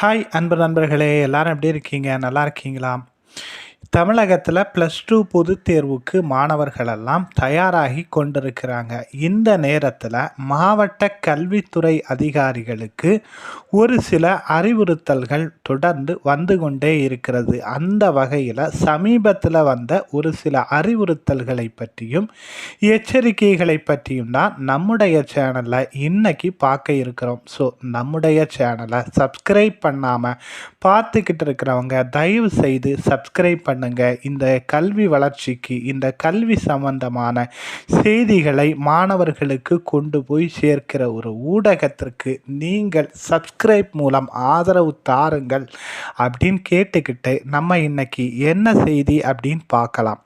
Hi அன்பு நண்பர்களே எல்லாரும் எப்படி இருக்கீங்க? நல்லா இருக்கீங்களா? தமிழகத்தில் ப்ளஸ் டூ பொதுத் தேர்வுக்கு மாணவர்களெல்லாம் தயாராகி கொண்டிருக்கிறாங்க. இந்த நேரத்தில் மாவட்ட கல்வித்துறை அதிகாரிகளுக்கு ஒரு சில அறிவுறுத்தல்கள் தொடர்ந்து வந்து கொண்டே இருக்கிறது. அந்த வகையில் சமீபத்தில் வந்த ஒரு சில அறிவுறுத்தல்களை பற்றியும் எச்சரிக்கைகளை பற்றியும் தான் நம்முடைய சேனலில் இன்னைக்கு பார்க்க இருக்கிறோம். ஸோ நம்முடைய சேனலை சப்ஸ்கிரைப் பண்ணாமல் பார்த்துக்கிட்டு இருக்கிறவங்க தயவு செய்து சப்ஸ்கிரைப் பண்ணி பண்ணுங்க இந்த கல்வி வளர்ச்சிக்கு இந்த கல்வி சம்பந்தமான செய்திகளை மாணவர்களுக்கு கொண்டு போய் சேர்க்கிற ஒரு ஊடகத்திற்கு நீங்கள் சப்ஸ்கிரைப் மூலம் ஆதரவு தாருங்கள் அப்படின்னு கேட்டுக்கிட்டு நம்ம இன்னைக்கு என்ன செய்தி அப்படின்னு பார்க்கலாம்.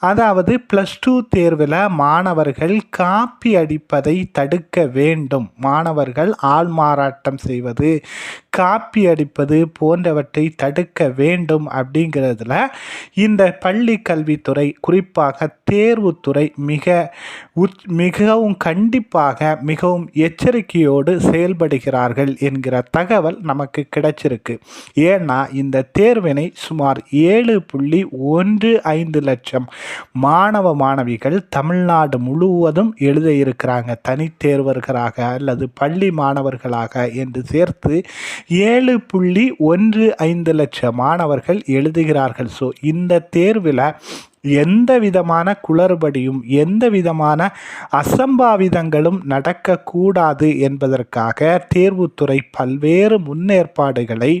அதாவது ப்ளஸ் டூ தேர்வில் மாணவர்கள் காப்பி அடிப்பதை தடுக்க வேண்டும். மாணவர்கள் ஆள்மாறாட்டம் செய்வது காப்பி அடிப்பது போன்றவற்றை தடுக்க வேண்டும் அப்படிங்கிறதுல இந்த பள்ளி கல்வித்துறை குறிப்பாக தேர்வுத்துறை மிக மிகவும் கண்டிப்பாக மிகவும் எச்சரிக்கையோடு செயல்படுகிறார்கள் என்கிற தகவல் நமக்கு கிடைச்சிருக்கு. ஏன்னா இந்த தேர்வினை சுமார் ஏழு புள்ளி ஒன்று ஐந்து லட்சம் மாணவ மாணவிகள் தமிழ்நாடு முழுவதும் எழுத இருக்கிறாங்க. தனித்தேர்வர்களாக அல்லது பள்ளி மாணவர்களாக என்று சேர்த்து ஏழு புள்ளி ஒன்று ஐந்து லட்சம் மாணவர்கள் எழுதுகிறார்கள். ஸோ இந்த தேர்வில் எந்த விதமான குளறுபடியும் எந்த விதமான அசம்பாவிதங்களும் நடக்கக்கூடாது என்பதற்காக தேர்வுத்துறை பல்வேறு முன்னேற்பாடுகளை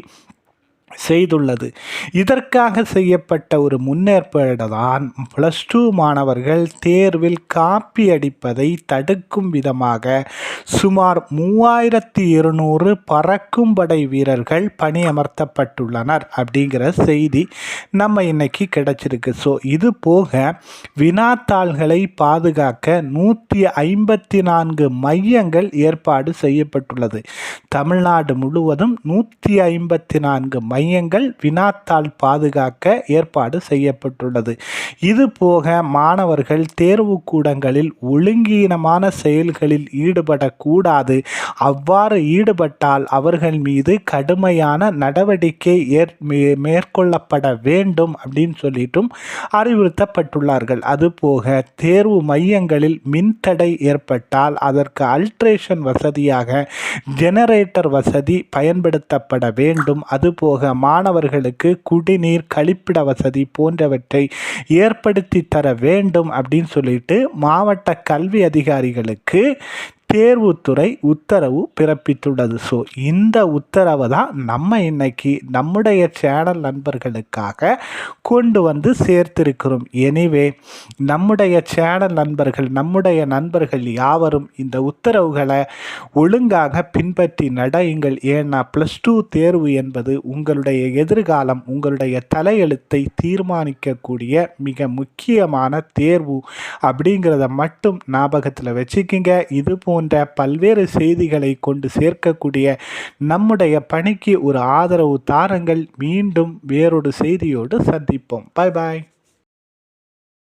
செய்துள்ளது. இதற்காக செய்யப்பட்ட ஒரு முன்னேற்பாடு தான் ப்ளஸ் டூ மாணவர்கள் தேர்வில் காப்பி அடிப்பதை தடுக்கும் விதமாக சுமார் மூவாயிரத்தி இருநூறு பறக்கும் படை வீரர்கள் பணியமர்த்தப்பட்டுள்ளனர் அப்படிங்கிற செய்தி நம்ம இன்னைக்கு கிடைச்சிருக்கு. ஸோ இது போக வினாத்தாள்களை பாதுகாக்க நூற்றி ஐம்பத்தி நான்கு மையங்கள் ஏற்பாடு செய்யப்பட்டுள்ளது. தமிழ்நாடு முழுவதும் நூற்றி ஐம்பத்தி நான்கு மைய மையங்கள் வினாத்தாள் பாதுகாக்க ஏற்பாடு செய்யப்பட்டுள்ளது. இது போக மாணவர்கள் தேர்வு கூடங்களில் ஒழுங்கீனமான செயல்களில் ஈடுபடக்கூடாது. அவ்வாறு ஈடுபட்டால் அவர்கள் மீது கடுமையான நடவடிக்கை ஏற் மேற்கொள்ளப்பட வேண்டும் அப்படின்னு சொல்லிட்டும் அறிவுறுத்தப்பட்டுள்ளார்கள். அதுபோக தேர்வு மையங்களில் மின்தடை ஏற்பட்டால் அதற்கு அல்ட்ரேஷன் வசதியாக ஜெனரேட்டர் வசதி பயன்படுத்தப்பட வேண்டும். அதுபோக மாணவர்களுக்கு குடிநீர் கழிப்பிட வசதி போன்றவற்றை ஏற்படுத்தி தர வேண்டும் அப்படின்னு சொல்லிட்டு மாவட்ட கல்வி அதிகாரிகளுக்கு தேர்வுத்துறை உத்தரவு பிறப்பித்துள்ளது. ஸோ இந்த உத்தரவை தான் நம்ம இன்னைக்கு நம்முடைய சேனல் நண்பர்களுக்காக கொண்டு வந்து சேர்த்திருக்கிறோம். எனிவே நம்முடைய சேனல் நண்பர்கள் நம்முடைய நண்பர்கள் யாவரும் இந்த உத்தரவுகளை ஒழுங்காக பின்பற்றி நடையுங்கள். ஏன்னா ப்ளஸ் டூ தேர்வு என்பது உங்களுடைய எதிர்காலம் உங்களுடைய தலையெழுத்தை தீர்மானிக்கக்கூடிய மிக முக்கியமான தேர்வு. அப்படிங்கிறத மட்டும் ஞாபகத்தில் வச்சுக்கிங்க. இது போன்ற போன்ற பல்வேறு செய்திகளை கொண்டு சேர்க்கக்கூடிய நம்முடைய பணிக்கு ஒரு ஆதரவு தாரங்கள். மீண்டும் வேறொரு செய்தியோடு சந்திப்போம். பாய் பாய்